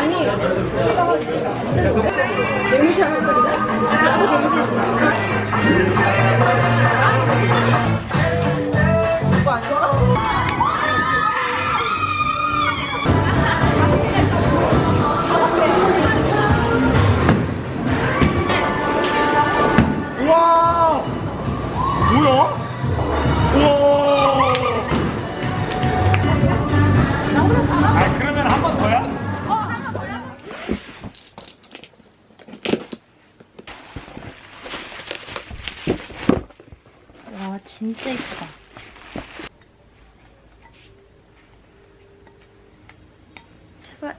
아니, 매무시 하는 소리다. 이거 진짜 이쁘다. 제발.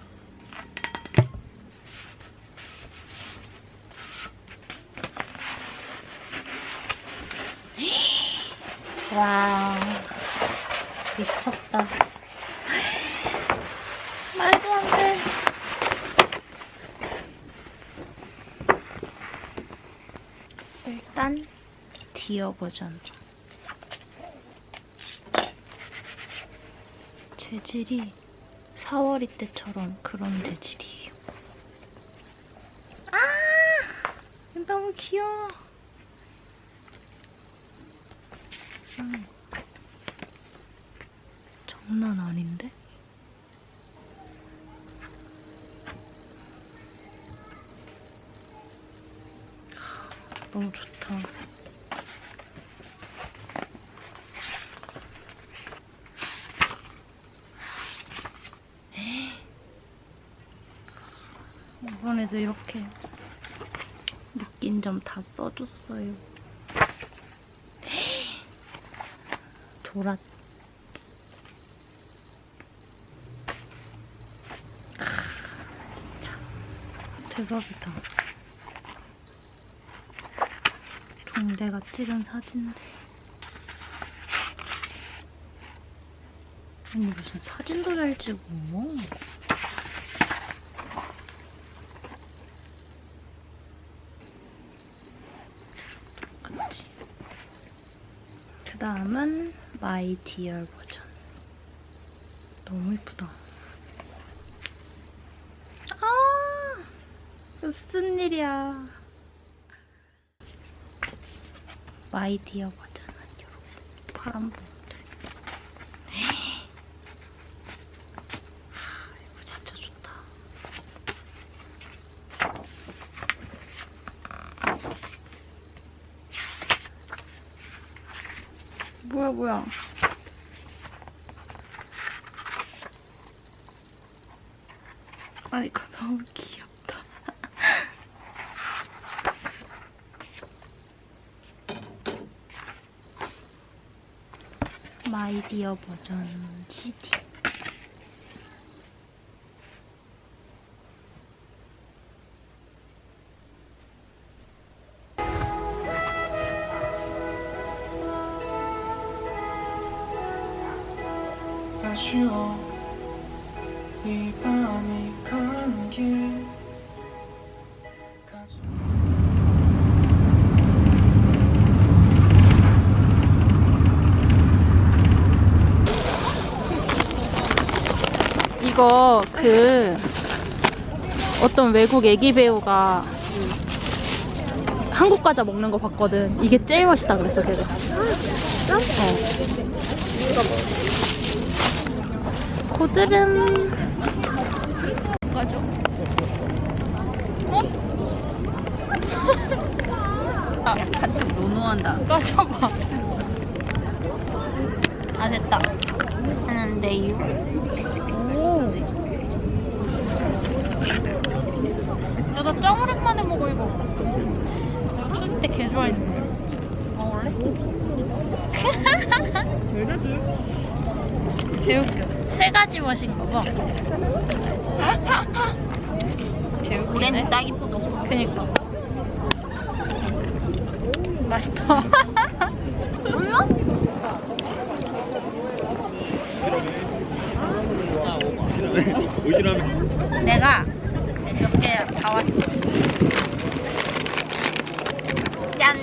와 미쳤다. 말도 안 돼. 일단 디어 버전. 재질이 4월이 때처럼 그런 재질이에요. 아! 너무 귀여워. 음. 장난 아닌데? 너무 좋다. 이번에도 이렇게 느낀 점 다 써줬어요. 도라. 크, 진짜 대박이다. 동대가 찍은 사진들. 아니 무슨 사진도 잘 찍어. 같이. 그 다음은 마이 디얼 버전. 너무 이쁘다. 아, 무슨 일이야. 마이 디어 버전은 이렇게 파란 봉투. 하, 이거 진짜 좋다. 뭐야 뭐야. 아 이거 너무 귀엽다. 마이디어 버전 CD 아쉬워 이 밤이 가는 길 이거 그 어떤 외국 애기 배우가 한국 과자 먹는 거 봤거든. 이게 제일 맛있다 그랬어, 걔가. 진짜? 어. 고드름. 가져. 어? 아, 같이 노노한다. 까져봐. 아, 됐다. 하는데요. 오. 야, 나짱 오랜만에 먹어, 이거. 내가 초딩 때개 좋아했는데. 먹을래? 개웃겨. 세 가지 맛인가 봐. 개웃기네. 오렌지 딸기 포도. 그니까. 맛있다. 몰라? 내가 몇 개 다 왔지. 짠.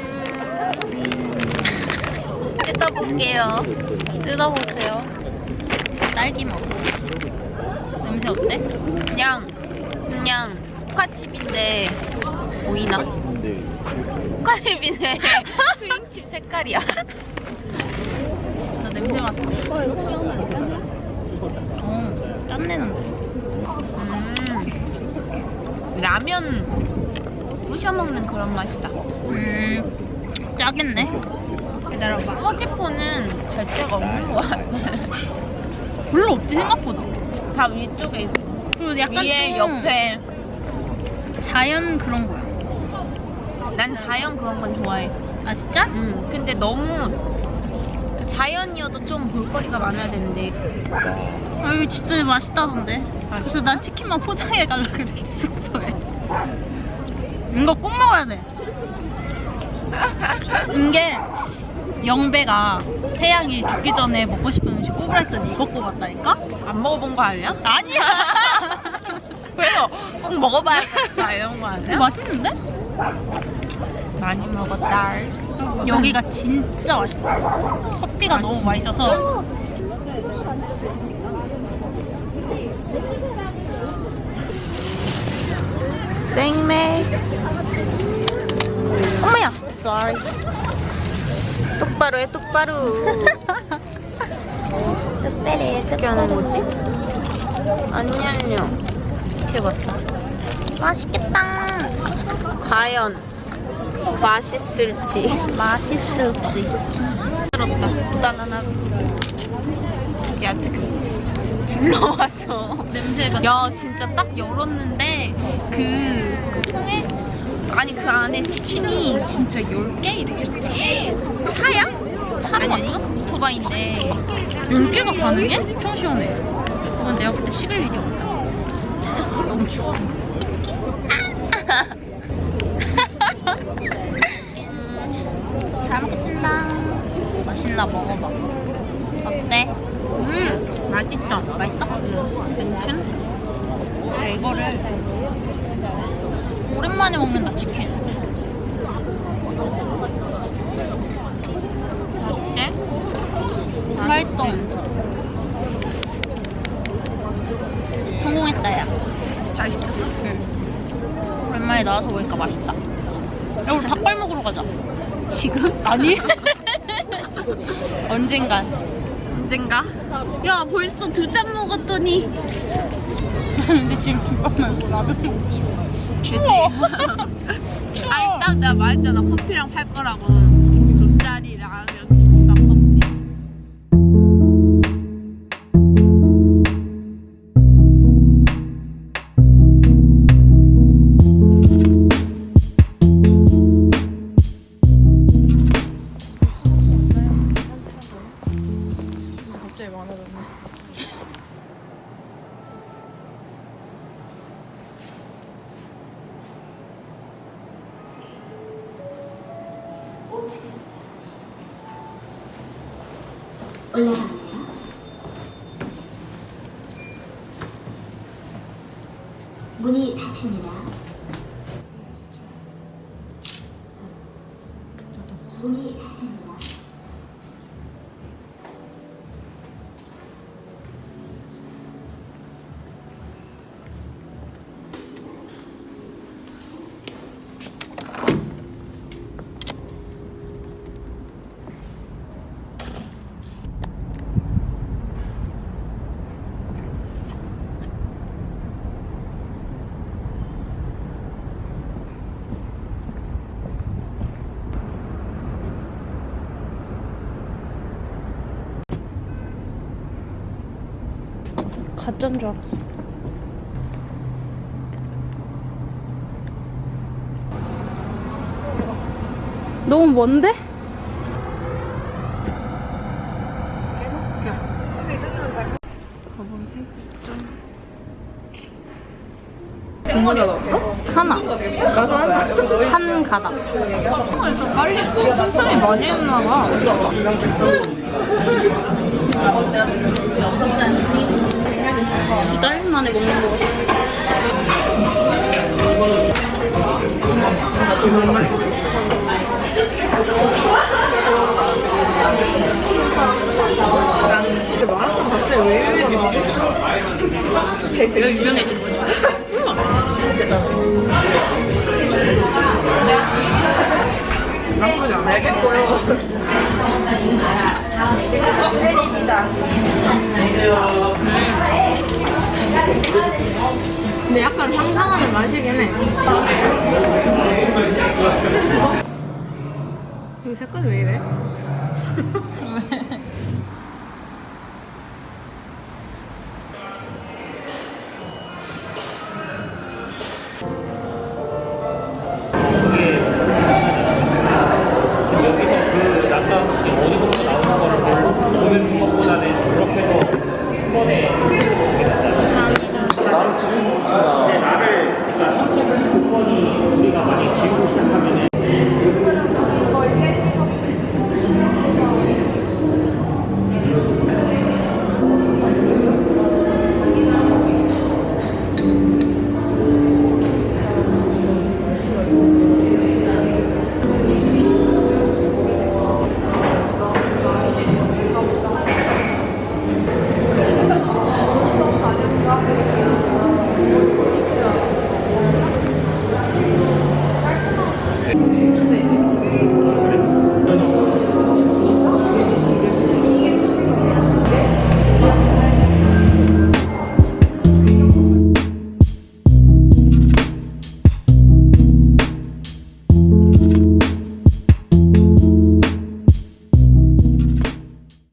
뜯어볼게요. 뜯어보세요. 딸기 맛. 냄새 어때? 그냥 그냥 포카칩인데 보이나? 포카칩인데 스윙칩 색깔이야. 나 냄새 맡아. 어, 짠내는데. 음, 라면 부셔 먹는 그런 맛이다. 음, 짜겠네. 기다려봐. 허기포는 될 데가 없는 것 같아. 별로 없지, 생각보다. 다 위쪽에 있어. 그리고 약간 위에 좀 옆에. 자연 그런 거야. 난 자연 그런 건 좋아해. 아, 진짜? 음, 근데 너무 자연이어도 좀 볼거리가 많아야 되는데. 아, 이거 진짜 맛있다던데. 그래서 난 치킨만 포장해 가려고 그랬지, 숙소에. 이거 꼭 먹어야 돼. 이게 영배가 태양이 죽기 전에 먹고 싶은 음식 꼽으라 했더니 이거 꼽았다니까? 안 먹어본 거 아니야? 아니야! 그래서 꼭 먹어봐야겠다 이런 거 아니야? 맛있는데? 많이 먹었다. 여기가 진짜 맛있다. 커피가 너무 맛있어서. 생맥. 엄마야. Sorry. 똑바로 해 똑바로. 똑바로 해. 어떻게 하는 거지? 안 열려. 대박이다. 맛있겠다. 과연 맛있을지. 맛있을지. 들었다. 부단하나. 야 지금 불러와서. 냄새가. 야 진짜 딱 열었는데 그 통에 아니 그 안에 치킨이 진짜 10개 이렇게 돼. 차야? 차로 아니, 아니 오토바이인데 10개가 가능해? 엄청 시원해. 이건 내가 볼 때 식을 일이 없다. 너무 추워. 잘 먹겠습니다. 맛있나 먹어봐. 어때? 음 맛있다 맛있어? 괜찮? 야, 이거를 오랜만에 먹는다 치킨. 어때? 성공했다 야. 잘 시켰어? 오랜만에 나와서 보니까 맛있다. 야 우리 닭발 먹으러 가자. 지금? 아니? 언젠간. 언젠가? 야 벌써 두 잔 먹었더니 근데 지금 김밥 말고 라면 먹고 싶어. 그지? 추워. 아니 딱 내가 말했잖아 커피랑 팔 거라고 라 올라갑니다. 문이 닫힙니다. 가짜인 줄 알았어. 너무 먼데? 주문이 왔어? 하나. 한 가닥. 좀 빨리 천천히 많이 했나 봐 두 달 만에 먹는 거 같아. 왜 유명해진 거지? 나쁘지 않아요. 근데 약간 상상하는 맛이긴 해. 이거 색깔이 왜 이래?